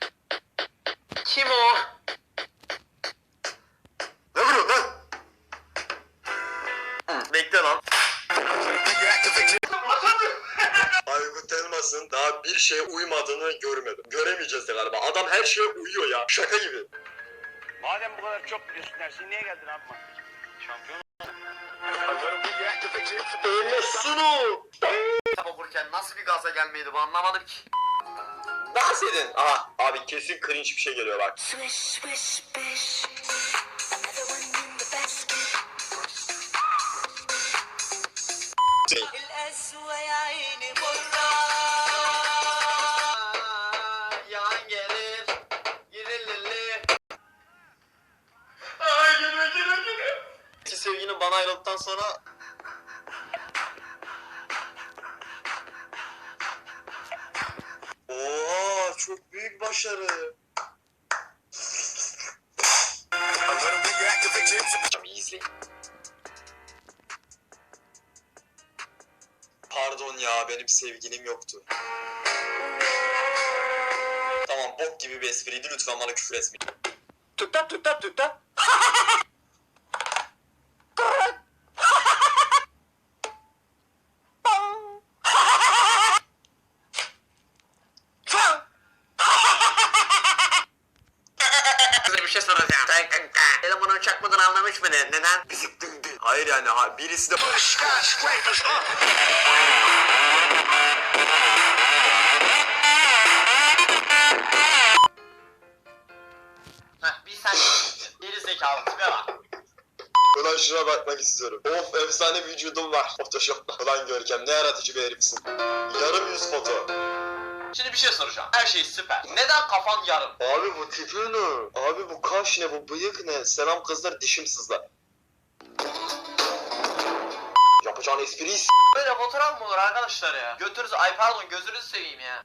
gelir. Kim o? Ne vuruyorsun lan? Bekle lan. Aykut Elmas'ın daha bir şeye uymadığını görmedim. Göremeyeceğiz de galiba. Adam her şeye uyuyor ya. Şaka gibi. Madem bu kadar çok biliyorsun dersin niye geldin abi maçta? Şampiyon Elmas'ını. Kitap okurken nasıl bir gaza gelmeydi bu anlamadım ki. Dans edin. Aha abi kesin cringe bir şey geliyor bak. Swish, swish, swish. The başarı. Pardon ya benim sevgilim yoktu. Tamam bok gibi bir espriydi lütfen bana küfür etmeyin. Tüptap. Size bir şey soracağım. Sen kanka. Dedim bunun çakmadığını anlamış mı ne? Neden? Bizik dın. Hayır yani ha, birisi de... Heh bir sen geri zekalı tipe bak. Ulan şuna bakmak istiyorum. Of efsane vücudum var. Photoshop'ta. Ulan Görkem ne yaratıcı bir herifsin. Yarım yüz foto. Şimdi bir şey soracağım. Her şey süper. Neden kafan yarım? Abi bu tipi ne? Abi bu kaş ne? Bu bıyık ne? Selam kızlar dişim sızlar. Yapacağın espriyi s- Böyle fotoğraf mı olur arkadaşlar ya? Götürüz ay pardon gözünüzü seveyim ya.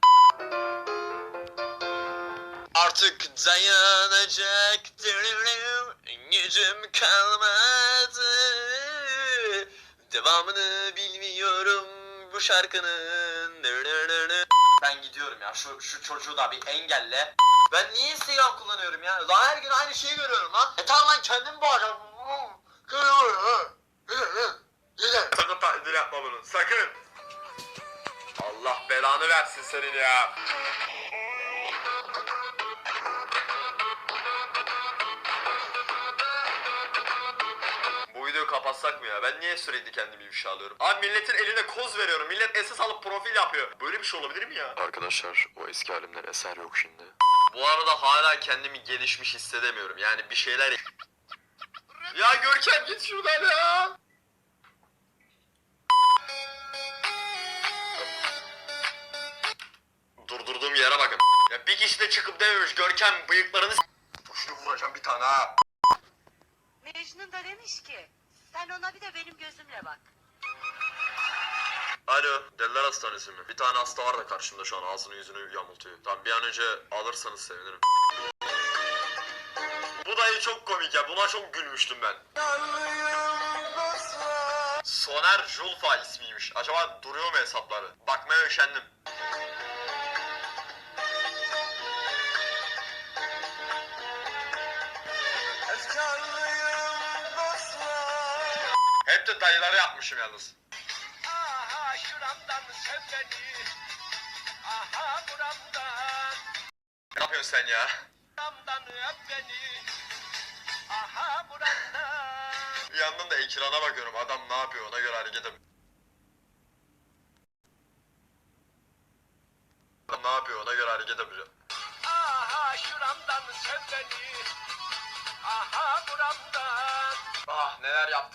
Artık dayanacak gücüm kalmadı. Devamını bilmiyorum bu şarkının. Ben gidiyorum ya şu şu çocuğu da bir engelle. Ben niye Instagram kullanıyorum ya? Lan her gün aynı şeyi görüyorum lan. E tamam lan kendim bağıracağım. Sakın taklidini yapma bunu. Sakın. Allah belanı versin senin ya. Kapatsak mı ya? Ben niye sürekli kendimi ifşa alıyorum? Abi milletin eline koz veriyorum. Millet esas alıp profil yapıyor. Böyle bir şey olabilir mi ya? Arkadaşlar o eski halimden eser yok şimdi. Bu arada hala kendimi gelişmiş hissedemiyorum. Yani bir şeyler... ya Görkem git şuradan ya. Durdurduğum yere bakın. Ya bir kişi de çıkıp dememiş Görkem bıyıklarını Şunu vuracağım bir tane ha. Mecnun da demiş ki sen ona bir de benim gözümle bak. Alo, Deliler Hastanesi mi? Bir tane hasta var da karşımda şu an ağzını yüzünü yamultuyor. Tamam bir an önce alırsanız sevinirim. Bu dayı çok komik ya. Buna çok gülmüştüm ben. Soner Julfa ismiymiş. Acaba duruyor mu hesapları? Bakmaya üşendim. Hep de dayıları yapmışım yalnız. Aha şuramdan sev beni. Aha buramdan. Ne yapıyorsun sen ya? Buramdan öp beni. Aha buramdan. Bir yandan da ekrana bakıyorum. Adam ne yapıyor ona göre hareket edeyim. Adam ne yapıyor ona göre hareket edeceğim. Aha şuramdan sev beni. Aha buramdan. Ah neler yaptım.